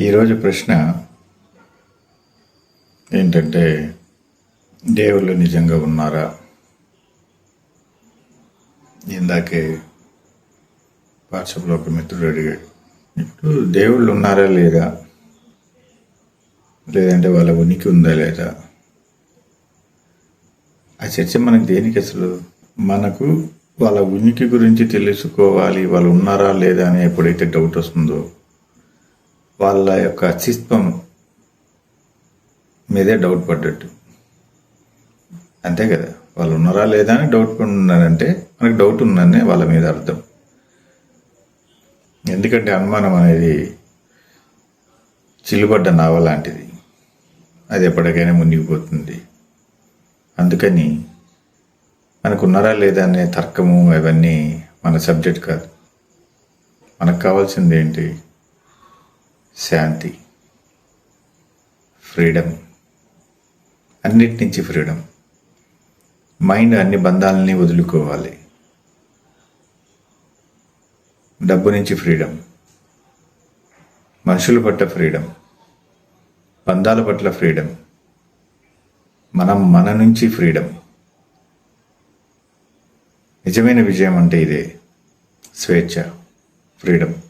ఈరోజు ప్రశ్న ఏంటంటే దేవుళ్ళు నిజంగా ఉన్నారా? ఇందాకే వాట్సాప్లో ఒక మిత్రుడు అడిగాడు ఇప్పుడు దేవుళ్ళు ఉన్నారా లేదా? లేదంటే వాళ్ళ ఉనికి ఉందా లేదా? ఆ చర్చ మనకు దేనికి అసలు? మనకు వాళ్ళ ఉనికి గురించి తెలుసుకోవాలి వాళ్ళు ఉన్నారా లేదా అని ఎప్పుడైతే డౌట్ వస్తుందో. వాళ్ళ యొక్క అస్తిత్వం మీదే డౌట్ పడ్డట్టు. అంతే కదా. వాళ్ళు ఉన్నారా లేదా అని డౌట్ పడున్నారంటే మనకు డౌట్ ఉందనే వాళ్ళ మీద అర్థం. ఎందుకంటే అనుమానం అనేది చిల్లుబడ్డ నావ లాంటిది. అది ఎప్పటికైనా మునిగిపోతుంది. అందుకని మనకు ఉన్నారా లేదా అనే తర్కము అవన్నీ మన సబ్జెక్ట్ కాదు. మనకు కావాల్సింది ఏంటి శాంతి ఫ్రీడమ్ అన్నిటి నుంచి ఫ్రీడమ్. మైండ్ అన్ని బంధాలని వదులుకోవాలి. డబ్బు నుంచి ఫ్రీడమ్. మనుషుల పట్ల ఫ్రీడమ్. బంధాల పట్ల ఫ్రీడమ్. మనం మన నుంచి ఫ్రీడమ్. నిజమైన విజయం అంటే ఇదే. స్వేచ్ఛ ఫ్రీడమ్.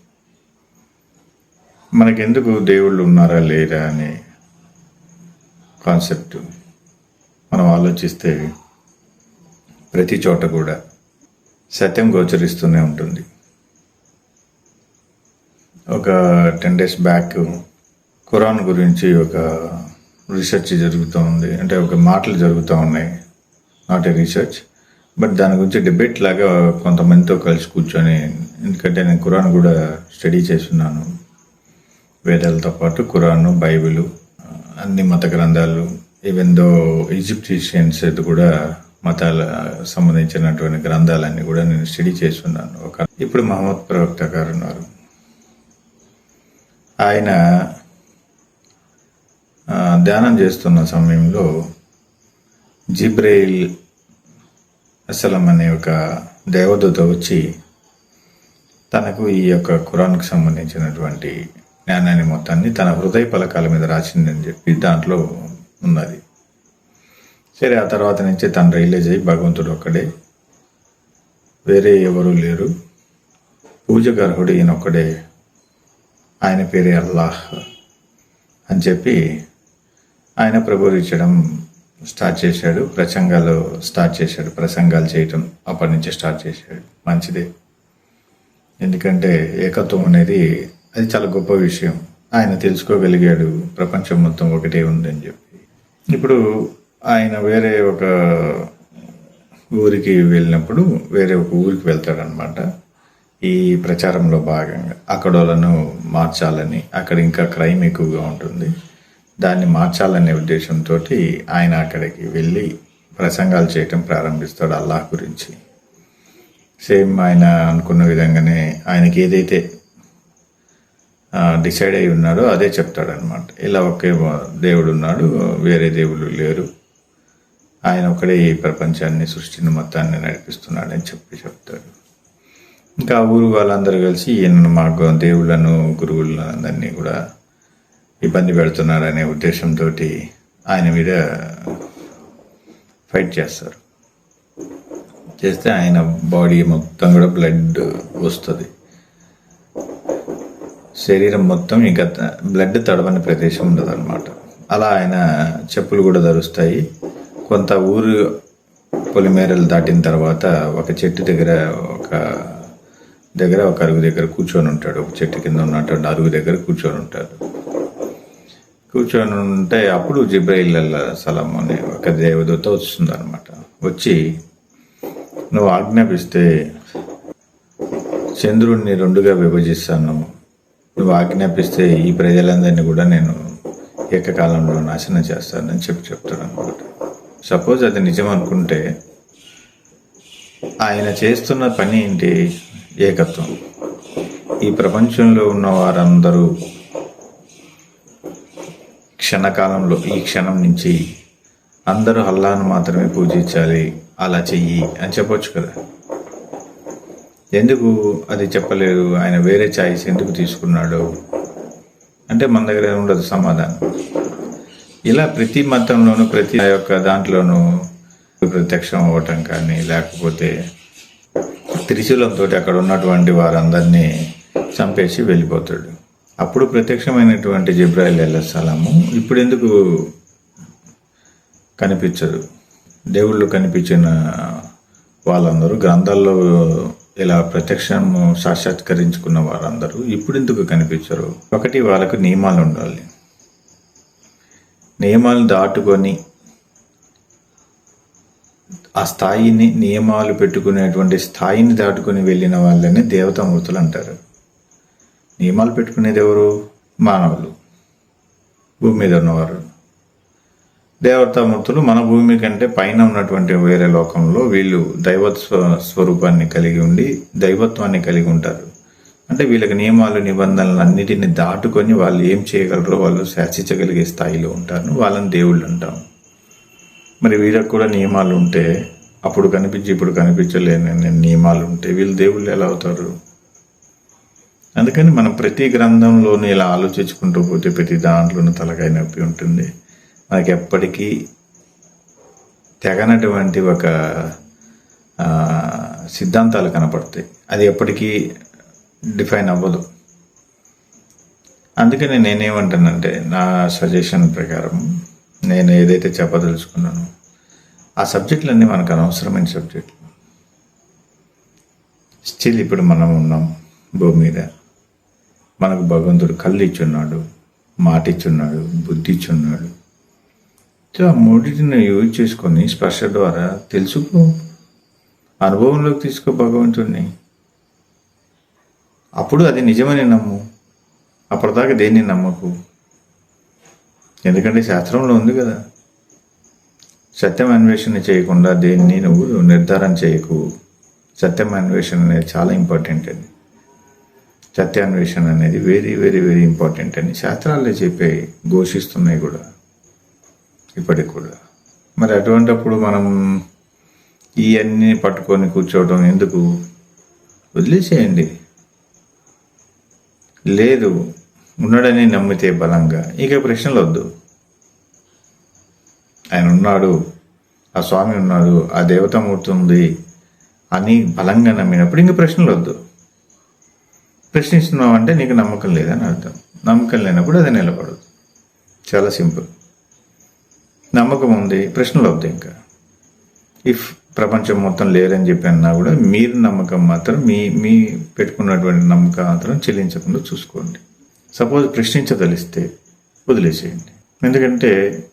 మనకెందుకు దేవుళ్ళు ఉన్నారా లేరా అనే కాన్సెప్ట్ మనం ఆలోచిస్తే ప్రతి చోట కూడా సత్యం గోచరిస్తూనే ఉంటుంది. ఒక టెన్ డేస్ బ్యాక్ ఖురాన్ గురించి ఒక రీసెర్చ్ జరుగుతూ ఉంది అంటే ఒక మాటలు జరుగుతూ ఉన్నాయి. నాట్ ఏ రీసెర్చ్ బట్ దాని గురించి డిబేట్ లాగా కొంతమందితో కలిసి కూర్చొని ఎందుకంటే నేను ఖురాన్ కూడా స్టడీ చేస్తున్నాను. వేదాలతో పాటు ఖురాన్ బైబిలు అన్ని మత గ్రంథాలు ఈవెన్ దో ఈజిప్షియన్స్ కూడా మతాల సంబంధించినటువంటి గ్రంథాలన్నీ కూడా నేను స్టడీ చేస్తున్నాను. ఒక ఇప్పుడు మహమ్మద్ ప్రవక్త గారు ఉన్నారు. ఆయన ధ్యానం చేస్తున్న సమయంలో జిబ్రైల్ అసలం అనే ఒక దేవదూత వచ్చి తనకు ఈ యొక్క ఖురాన్కు సంబంధించినటువంటి జ్ఞానాన్ని మొత్తాన్ని తన హృదయ పలకాల మీద రాసిందని చెప్పి దాంట్లో ఉన్నది. సరే ఆ తర్వాత నుంచి తను రియలైజ్ అయ్యి భగవంతుడు ఒక్కడే. వేరే ఎవరూ లేరు. పూజగర్హుడు ఈయన ఒక్కడే ఆయన పేరే అల్లాహ్ అని చెప్పి ఆయన ప్రబోధించడం స్టార్ట్ చేశాడు. ప్రసంగాలు స్టార్ట్ చేశాడు. ప్రసంగాలు చేయటం అప్పటి నుంచి స్టార్ట్ చేశాడు. మంచిదే. ఎందుకంటే ఏకత్వం అనేది అది చాలా గొప్ప విషయం. ఆయన తెలుసుకోగలిగాడు ప్రపంచం మొత్తం ఒకటే ఉందని చెప్పి. ఇప్పుడు ఆయన వేరే ఒక ఊరికి వెళ్ళినప్పుడు వేరే ఒక ఊరికి వెళ్తాడనమాట ఈ ప్రచారంలో భాగంగా. అక్కడ వాళ్ళను మార్చాలని అక్కడ ఇంకా క్రైమ్ ఎక్కువగా ఉంటుంది. దాన్ని మార్చాలనే ఉద్దేశంతో ఆయన అక్కడికి వెళ్ళి ప్రసంగాలు చేయటం ప్రారంభిస్తాడు అల్లాహ్ గురించి. సేమ్ ఆయన అనుకున్న విధంగానే ఆయనకి ఏదైతే డిసైడ్ అయి ఉన్నాడో అదే చెప్తాడనమాట ఇలా ఒకే దేవుడు ఉన్నాడు వేరే దేవుళ్ళు లేరు. ఆయన ఒకడే ఈ ప్రపంచాన్ని సృష్టిని మొత్తాన్ని నడిపిస్తున్నాడని చెప్పి చెప్తాడు. ఇంకా ఊరు వాళ్ళందరూ కలిసి ఈయన మా దేవుళ్ళను గురువులను అందరినీ కూడా ఇబ్బంది పెడుతున్నాడనే ఉద్దేశంతో ఆయన మీద ఫైట్ చేస్తారు. చేస్తే ఆయన బాడీ మొత్తం కూడా బ్లడ్ వస్తుంది. శరీరం మొత్తం ఇంకా బ్లడ్ తడవని ప్రదేశం ఉండదు అనమాట అలా ఆయన చెప్పులు కూడా ధరుస్తాయి. కొంత ఊరు పొలిమేరలు దాటిన తర్వాత ఒక చెట్టు దగ్గర ఒక దగ్గర ఒక అరుగు దగ్గర కూర్చొని ఉంటాడు. ఒక చెట్టు కింద ఉన్నటువంటి అరుగు దగ్గర కూర్చొని ఉంటాడు. కూర్చొని ఉంటే అప్పుడు జిబ్రాయిల్ సలం అనే ఒక దేవదూత వస్తుంది అనమాట వచ్చి నువ్వు ఆజ్ఞాపిస్తే చంద్రుణ్ణి రెండుగా విభజిస్తాను. నువ్వు ఆజ్ఞాపిస్తే ఈ ప్రజలందరినీ కూడా నేను ఏకకాలంలో నాశనం చేస్తానని చెప్పి చెప్తాడు అనమాట సపోజ్ అది నిజం అనుకుంటే ఆయన చేస్తున్న పని ఏంటి? ఏకత్వం. ఈ ప్రపంచంలో ఉన్న వారందరూ క్షణకాలంలో ఈ క్షణం నుంచి అందరూ అల్లాను మాత్రమే పూజించాలి. అలా చెయ్యి అని చెప్పొచ్చు కదా. ఎందుకు అది చెప్పలేదు? ఆయన వేరే ఛాయిస్ ఎందుకు తీసుకున్నాడు? అంటే మన దగ్గర ఉండదు సమాధానం. ఇలా ప్రతి మతంలోనూ ప్రతి యొక్క దాంట్లోనూ ప్రత్యక్షం అవ్వటం కానీ లేకపోతే త్రిశూలంతో అక్కడ ఉన్నటువంటి వారందరినీ చంపేసి వెళ్ళిపోతాడు. అప్పుడు ప్రత్యక్షమైనటువంటి జిబ్రాయిల్ అల్లసలాము ఇప్పుడు ఎందుకు కనిపించదు దేవుళ్ళు కనిపించిన వాళ్ళందరూ గ్రంథాల్లో ఇలా ప్రత్యక్షము సాక్షాత్కరించుకున్న వారందరూ ఇప్పుడు ఎందుకు కనిపించరు? ఒకటి వాళ్ళకు నియమాలు ఉండాలి. నియమాలు దాటుకొని ఆ స్థాయిని నియమాలు పెట్టుకునేటువంటి స్థాయిని దాటుకొని వెళ్ళిన వాళ్ళని దేవతామూర్తులు అంటారు. నియమాలు పెట్టుకునేది ఎవరు? మానవులు. భూమి మీద ఉన్నవారు. దేవతామూర్తులు మన భూమి కంటే పైన ఉన్నటువంటి వేరే లోకంలో వీళ్ళు దైవ స్వ- స్వరూపాన్ని కలిగి ఉండి దైవత్వాన్ని కలిగి ఉంటారు. అంటే వీళ్ళకి నియమాలు నిబంధనలు అన్నిటిని దాటుకొని వాళ్ళు ఏం చేయగలరో వాళ్ళు శాసించగలిగే స్థాయిలో ఉంటారు. వాళ్ళని దేవుళ్ళు అంటాం. మరి వీళ్ళకి కూడా నియమాలు ఉంటే అప్పుడు కనిపించి ఇప్పుడు కనిపించలేని నియమాలు ఉంటే వీళ్ళు దేవుళ్ళు ఎలా అవుతారు? అందుకని మనం ప్రతి గ్రంథంలోనూ ఇలా ఆలోచించుకుంటూ పోతే ప్రతి దాంట్లోనూ తలకాయ నొప్పి ఉంటుంది. నాకు ఎప్పటికీ తెగనటువంటి ఒక సిద్ధాంతాలు కనపడతాయి. అది ఎప్పటికీ డిఫైన్ అవ్వదు. అందుకని నేనేమంటానంటే నా సజెషన్ ప్రకారం నేను ఏదైతే చెప్పదలుచుకున్నానో ఆ సబ్జెక్టులన్నీ మనకు అనవసరమైన సబ్జెక్టులు. స్టిల్ ఇప్పుడు మనం ఉన్నాం భూమి మీద. మనకు భగవంతుడు కళ్ళు ఇచ్చున్నాడు మాట ఇచ్చున్నాడు బుద్ధి ఇచ్చున్నాడు. ఆ మూడింటిని యూజ్ చేసుకొని స్పర్శ ద్వారా తెలుసుకో అనుభవంలోకి తీసుకో భగవంతుడిని అప్పుడు అది నిజమని నమ్ము. అప్పటిదాకా దేన్ని నమ్మకు? ఎందుకంటే శాస్త్రంలో ఉంది కదా. సత్యం అన్వేషణ చేయకుండా దేన్ని నువ్వు నిర్ధారణ చేయకు. సత్యం అన్వేషణ అనేది చాలా ఇంపార్టెంట్ అది. సత్యాన్వేషణ అనేది వెరీ వెరీ వెరీ ఇంపార్టెంట్ అని శాస్త్రాలే చెప్పే ఘోషిస్తున్నాయి కూడా. ఇప్పటికి కూడా. మరి అటువంటప్పుడు మనం ఇవన్నీ పట్టుకొని కూర్చోవడం ఎందుకు? వదిలేసేయండి. లేదు ఉన్నాడని నమ్మితే బలంగా. ఇక ప్రశ్నలు వద్దు ఆయన ఉన్నాడు ఆ స్వామి ఉన్నాడు ఆ దేవత ఉంది అని బలంగా నమ్మినప్పుడు ఇంక ప్రశ్నలు వద్దు ప్రశ్నిస్తున్నావు అంటే నీకు నమ్మకం లేదని అర్థం. నమ్మకం లేనప్పుడు అది నిలబడదు. చాలా సింపుల్. నమ్మకం ఉంది ప్రశ్నలు వద్దు ఇంకా. ఇఫ్ ప్రపంచం మొత్తం లేరని చెప్పి అన్నా కూడా మీరు నమ్మకం మాత్రం మీ మీ పెట్టుకున్నటువంటి నమ్మకం మాత్రం చెల్లించకుండా చూసుకోండి. సపోజ్ ప్రశ్నించదలిస్తే వదిలేసేయండి. ఎందుకంటే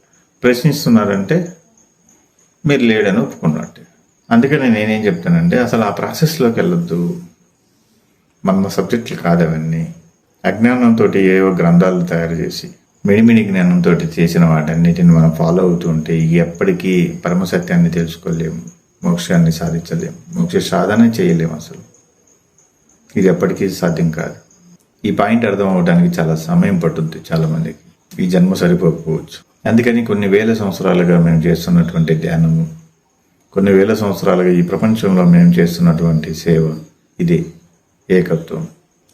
ప్రశ్నిస్తున్నారంటే మీరు లేడని ఒప్పుకున్నట్టే. అందుకని నేనేం చెప్తానంటే అసలు ఆ ప్రాసెస్లోకి వెళ్ళొద్దు. మన సబ్జెక్టులు కాదు అవన్నీ అజ్ఞానంతో ఏవో గ్రంథాలు తయారు చేసి మిడిమిడి జ్ఞానంతో చేసిన వాటన్నిటిని మనం ఫాలో అవుతూ ఉంటే ఎప్పటికీ పరమసత్యాన్ని తెలుసుకోలేము మోక్షాన్ని సాధించలేము మోక్ష సాధన చేయలేము అసలు. ఇది ఎప్పటికీ సాధ్యం కాదు. ఈ పాయింట్ అర్థం అవడానికి చాలా సమయం పట్టుద్ది చాలామందికి. ఈ జన్మ సరిపోకపోవచ్చు. అందుకని కొన్ని వేల సంవత్సరాలుగా మేము చేస్తున్నటువంటి ధ్యానము కొన్ని వేల సంవత్సరాలుగా ఈ ప్రపంచంలో మేము చేస్తున్నటువంటి సేవ ఇదే ఏకత్వం.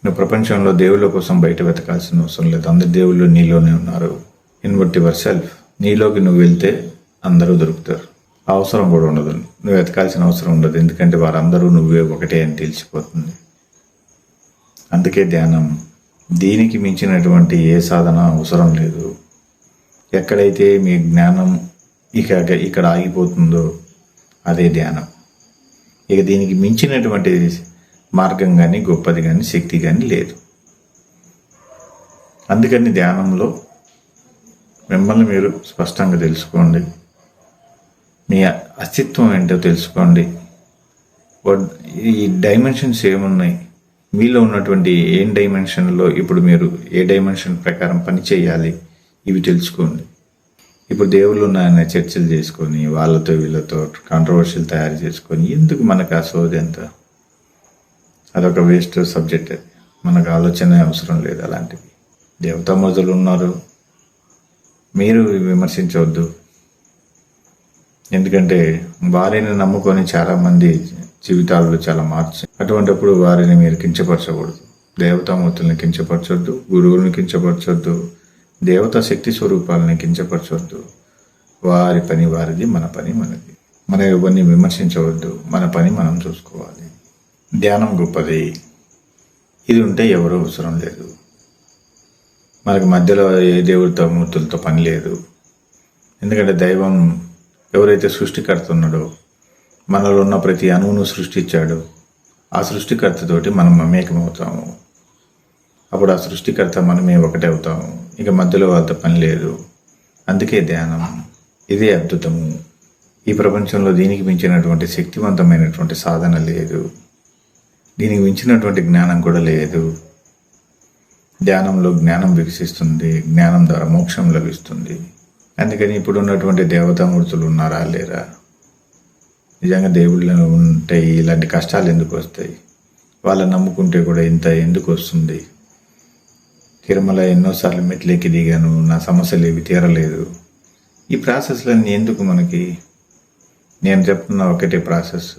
నువ్వు ప్రపంచంలో దేవుళ్ళ కోసం బయట వెతకాల్సిన అవసరం లేదు. అందరి దేవుళ్ళు నీలోనే ఉన్నారు. ఇన్వర్ట్ యువర్ సెల్ఫ్ నీలోకి నువ్వు వెళ్తే అందరూ దొరుకుతారు. అవసరం కూడా ఉండదు. నువ్వు వెతకాల్సిన అవసరం ఉండదు. ఎందుకంటే వారందరూ నువ్వే ఒకటే అని తెలిసిపోతుంది. అందుకే ధ్యానం. దీనికి మించినటువంటి ఏ సాధన అవసరం లేదు. ఎక్కడైతే మీ జ్ఞానం ఇక ఇక్కడ ఆగిపోతుందో అదే ధ్యానం. ఇక దీనికి మించినటువంటి మార్గం కానీ గొప్పది కానీ శక్తి కానీ లేదు. అందుకని ధ్యానంలో మిమ్మల్ని మీరు స్పష్టంగా తెలుసుకోండి. మీ అస్తిత్వం ఏంటో తెలుసుకోండి. ఈ డైమెన్షన్స్ ఏమున్నాయి? మీలో ఉన్నటువంటి ఏం డైమెన్షన్లో ఇప్పుడు మీరు ఏ డైమెన్షన్ ప్రకారం పని చేయాలి? ఇవి తెలుసుకోండి. ఇప్పుడు దేవుళ్ళు ఉన్నాయనే చర్చలు చేసుకొని వాళ్ళతో వీళ్ళతో కాంట్రవర్షియల్ తయారు చేసుకొని ఎందుకు మనకు ఆ సోది ఎంత అదొక వేస్ట్ సబ్జెక్ట్. అది మనకు ఆలోచన అవసరం లేదు అలాంటివి దేవతామూర్తులు ఉన్నారు. మీరు విమర్శించవద్దు. ఎందుకంటే వారిని నమ్ముకొని చాలామంది జీవితాల్లో చాలా మార్చి అటువంటిప్పుడు వారిని మీరు కించపరచకూడదు. దేవతామూర్తుల్ని కించపరచొద్దు గురువులను కించపరచొద్దు దేవతా శక్తి స్వరూపాలని కించపరచొద్దు. వారి పని వారిది మన పని మనది. మన ఎవరిని విమర్శించవద్దు. మన పని మనం చూసుకోవాలి. ధ్యానం గొప్పది. ఇది ఉంటే ఎవరు అవసరం లేదు. మనకి మధ్యలో ఏ దేవుడితో మూర్తులతో పని లేదు. ఎందుకంటే దైవం ఎవరైతే సృష్టికర్త ఉన్నాడో మనలో ఉన్న ప్రతి అణువును సృష్టించాడు. ఆ సృష్టికర్తతోటి మనం మమేకమవుతాము. అప్పుడు ఆ సృష్టికర్త మనమే ఒకటే అవుతాము. ఇక మధ్యలో వాళ్ళతో పని లేదు. అందుకే ధ్యానం ఇదే అద్భుతము. ఈ ప్రపంచంలో దీనికి మించినటువంటి శక్తివంతమైనటువంటి సాధన లేదు. దీనికి మించినటువంటి జ్ఞానం కూడా లేదు. ధ్యానంలో జ్ఞానం వికసిస్తుంది జ్ఞానం ద్వారా మోక్షం లభిస్తుంది. అందుకని ఇప్పుడు ఉన్నటువంటి దేవతామూర్తులు ఉన్నారా లేరా? నిజంగా దేవుళ్ళు ఉంటే ఇలాంటి కష్టాలు ఎందుకు వస్తాయి? వాళ్ళని నమ్ముకుంటే కూడా ఇంత ఎందుకు వస్తుంది? తిరుమల ఎన్నోసార్లు మెట్లెక్కి దిగాను నా సమస్యలు ఏవి తీరలేదు. ఈ ప్రాసెస్లన్నీ ఎందుకు మనకి? నేను చెప్తున్న ఒకటే ప్రాసెస్.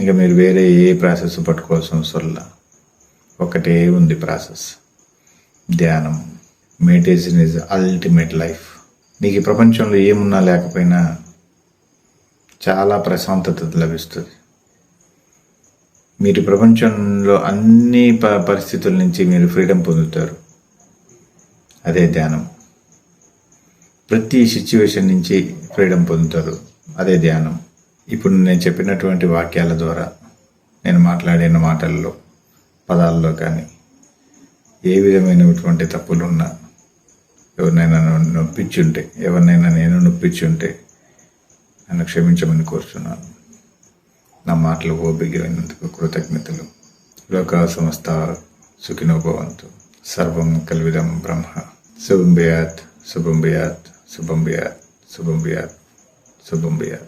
ఇంకా మీరు వేరే ఏ ప్రాసెస్ పట్టుకోవాల్సిన అవసరంలా ఒకటే ఉంది ప్రాసెస్. ధ్యానం. మెడిటేషన్ ఇస్ అల్టిమేట్ లైఫ్ నీకు ఈ ప్రపంచంలో ఏమున్నా లేకపోయినా చాలా ప్రశాంతత లభిస్తుంది. మీరు ప్రపంచంలో అన్ని ప పరిస్థితుల నుంచి మీరు ఫ్రీడమ్ పొందుతారు. అదే ధ్యానం. ప్రతి సిచ్యువేషన్ నుంచి ఫ్రీడమ్ పొందుతారు. అదే ధ్యానం. ఇప్పుడు నేను చెప్పినటువంటి వాక్యాల ద్వారా నేను మాట్లాడిన మాటల్లో పదాల్లో కానీ ఏ విధమైనటువంటి తప్పులున్నా ఎవరినైనా నొప్పించుంటే ఎవరినైనా నేను నొప్పించుంటే నన్ను క్షమించమని కోరుచున్నాను. నా మాటలు ఓపికైనందుకు కృతజ్ఞతలు. లోక సంస్థ సుఖినోభవంతు. సర్వం కల్విదం బ్రహ్మ. శుభం బియాత్ శుభం బియాత్ శుభం బియాత్ శుభం బియాత్ శుభం బియాత్